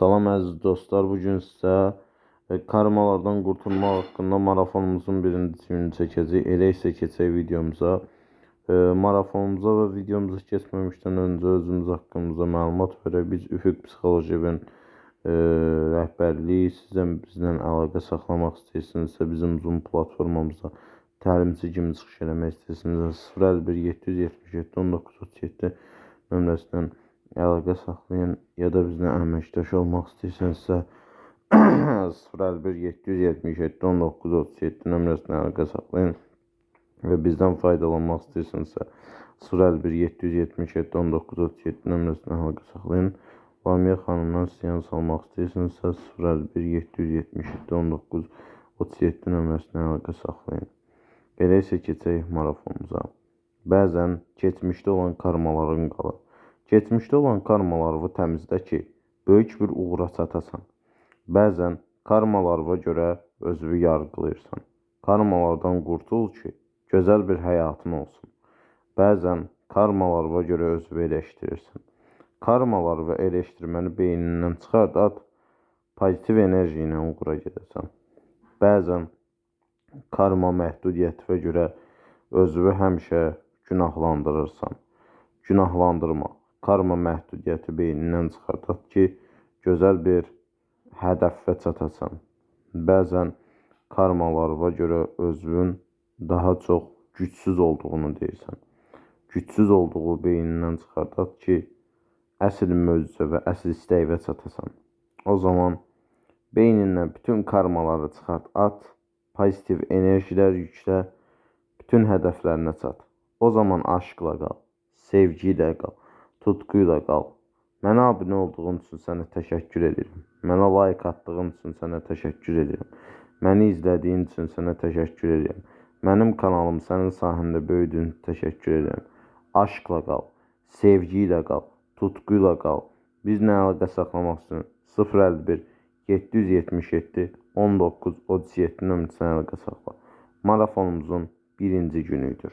Salam əziz dostlar, bu gün sizə e, karmalardan qurtulmaq haqqında marafonumuzun birinci gününü çəkəcəyik. Elə isə keçək videomuza. E, Marafonumuza və videomuza keçməmişdən öncə özümüz haqqımızda məlumat verək. Biz Üfüq Psixoloji evin e, rəhbərliyi sizə bizlə əlaqə saxlamaq istəyirsinizsə, bizim Zoom platformamıza təlimçi kimi çıxış eləmək istəyirsinizsə 051 777 1937 nömrəsindən əlaqə saxlayın ya da bizlə əməkdaş olmaq istəyirsənizsə 051 777 1937 nömrəsinə əlaqə saxlayın və bizdən faydalanmaq istəyirsənizsə 051 777 1937 nömrəsinə əlaqə saxlayın. Lamiyə xanımdan seans almaq istəyirsinizsə 051 777 1937 nömrəsinə əlaqə saxlayın. Belə isə keçək marafonumuza. Bəzən keçmişdə olan karmaların qalır. Keçmişdə olan karmalarını təmizlə ki, böyük bir uğura çatasan. Bəzən karmalarına görə özünü yargılayırsan. Karmalardan qurtul ki, gözəl bir həyatın olsun. Bəzən karmalarına görə özünü eleştirirsən. Karmalar və eleştirməni beynindən çıxart, at, pozitiv enerji ilə uğura gedəsən. Bəzən karma məhdudiyyətinə görə özünü həmişə günahlandırırsan. Günahlandırma karma məhdudiyyəti beynindən çıxardaq ki, gözəl bir hədəfə çatasan. Bəzən karmalarına görə özünün daha çox gücsüz olduğunu deyirsən. Gücsüz olduğu beynindən çıxardaq ki, əsl möcüzə və əsl istəyinə çatasan. O zaman beynindən bütün karmaları çıxart, at, pozitiv enerjilər yüklə, bütün hədəflərinə çat. O zaman aşkla qal, sevgi ilə qal tutkuyla qal. Mənə abunə olduğun üçün sənə təşəkkür edirəm. Mənə like atdığın üçün sənə təşəkkür edirəm. Məni izlədiyin üçün sənə təşəkkür edirəm. Mənim kanalım sənin sayəndə böyüdüyün təşəkkür edirəm. Aşkla qal, sevgi ilə qal, tutkuyla qal. Bizlə əlaqə saxlamaq üçün 051 777 19 37 nömrəsinə əlaqə saxla. Marafonumuzun birinci günüdür.